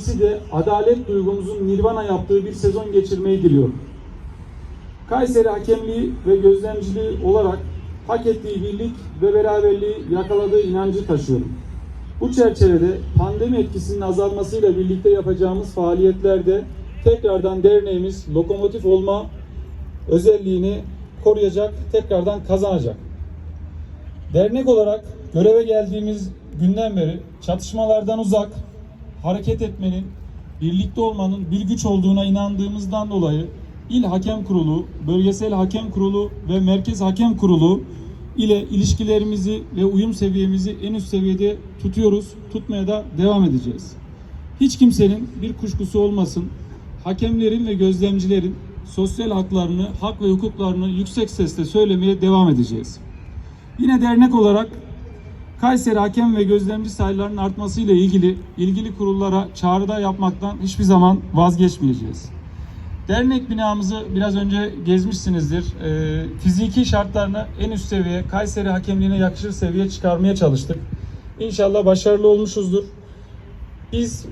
İkisi de adalet duygumuzun nirvana yaptığı bir sezon geçirmeyi diliyorum. Kayseri hakemliği ve gözlemciliği olarak hak ettiği birlik ve beraberliği yakaladığı inancı taşıyorum. Bu çerçevede pandemi etkisinin azalmasıyla birlikte yapacağımız faaliyetlerde tekrardan derneğimiz lokomotif olma özelliğini koruyacak, tekrardan kazanacak. Dernek olarak göreve geldiğimiz günden beri çatışmalardan uzak, hareket etmenin, birlikte olmanın bir güç olduğuna inandığımızdan dolayı İl Hakem Kurulu, Bölgesel Hakem Kurulu ve Merkez Hakem Kurulu ile ilişkilerimizi ve uyum seviyemizi en üst seviyede tutuyoruz, tutmaya da devam edeceğiz. Hiç kimsenin bir kuşkusu olmasın, hakemlerin ve gözlemcilerin sosyal haklarını, hak ve hukuklarını yüksek sesle söylemeye devam edeceğiz. Yine dernek olarak Kayseri hakem ve gözlemci sayılarının artmasıyla ilgili ilgili kurullara çağrıda yapmaktan hiçbir zaman vazgeçmeyeceğiz. Dernek binamızı biraz önce gezmişsinizdir. Ee, fiziki şartlarını en üst seviye, Kayseri hakemliğine yakışır seviye çıkarmaya çalıştık. İnşallah başarılı olmuşuzdur. Biz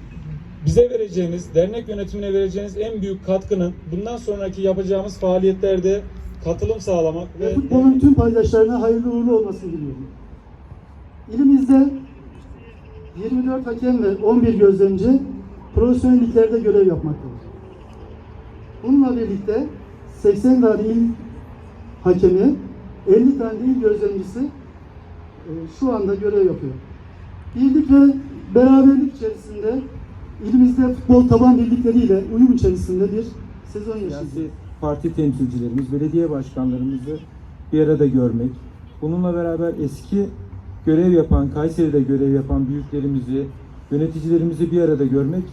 bize vereceğiniz, dernek yönetimine vereceğiniz en büyük katkının bundan sonraki yapacağımız faaliyetlerde katılım sağlamak ve Futbolun tüm paydaşlarına hayırlı uğurlu olmasını diliyorum. İlimizde 24 hakem ve 11 gözlemci profesyonel liglerde görev yapmaktadır. Bununla birlikte 80 tane il hakemi, 50 tane il gözlemcisi e, şu anda görev yapıyor. Birlik ve beraberlik içerisinde ilimizde futbol taban birlikleriyle uyum içerisinde bir sezon. Siyasi parti temsilcilerimiz, belediye başkanlarımızı bir arada görmek, bununla beraber eski görev yapan, Kayseri'de görev yapan büyüklerimizi, yöneticilerimizi bir arada görmek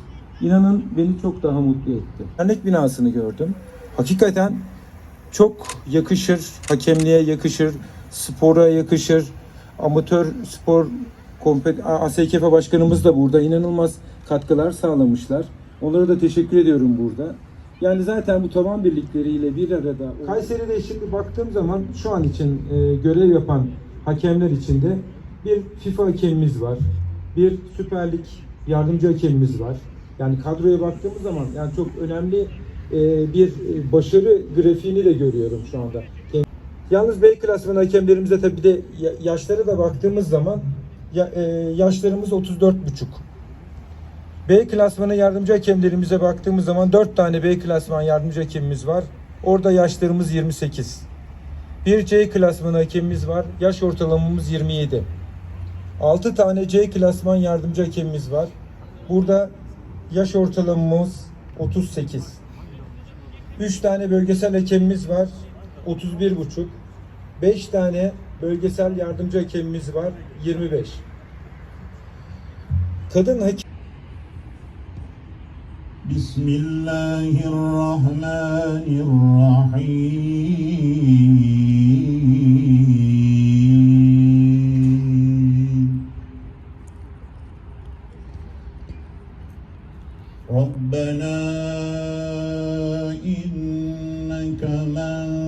inanın beni çok daha mutlu etti. Dernek binasını gördüm. Hakikaten çok yakışır, hakemliğe yakışır, spora yakışır, amatör spor kompet ASKF başkanımız da burada inanılmaz katkılar sağlamışlar. Onlara da teşekkür ediyorum burada. Yani zaten bu taban birlikleriyle bir arada... Kayseri'de şimdi baktığım zaman şu an için e, görev yapan hakemler içinde bir FIFA hakemimiz var. Bir Süper Lig yardımcı hakemimiz var. Yani kadroya baktığımız zaman yani çok önemli e, bir e, başarı grafiğini de görüyorum şu anda. Yalnız B klasman hakemlerimize tabii de ya- yaşlara da baktığımız zaman e, yaşlarımız 34,5. B klasmanı yardımcı hakemlerimize baktığımız zaman 4 tane B klasman yardımcı hakemimiz var. Orada yaşlarımız 28. Bir C klasmanı hakemimiz var. Yaş ortalamamız 27. 6 tane C klasman yardımcı hakemimiz var. Burada yaş ortalamamız 38. 3 tane bölgesel hakemimiz var. 31,5. 5 tane bölgesel yardımcı hakemimiz var. 25. Kadın hakem Bismillahirrahmanirrahim ربنا إنك من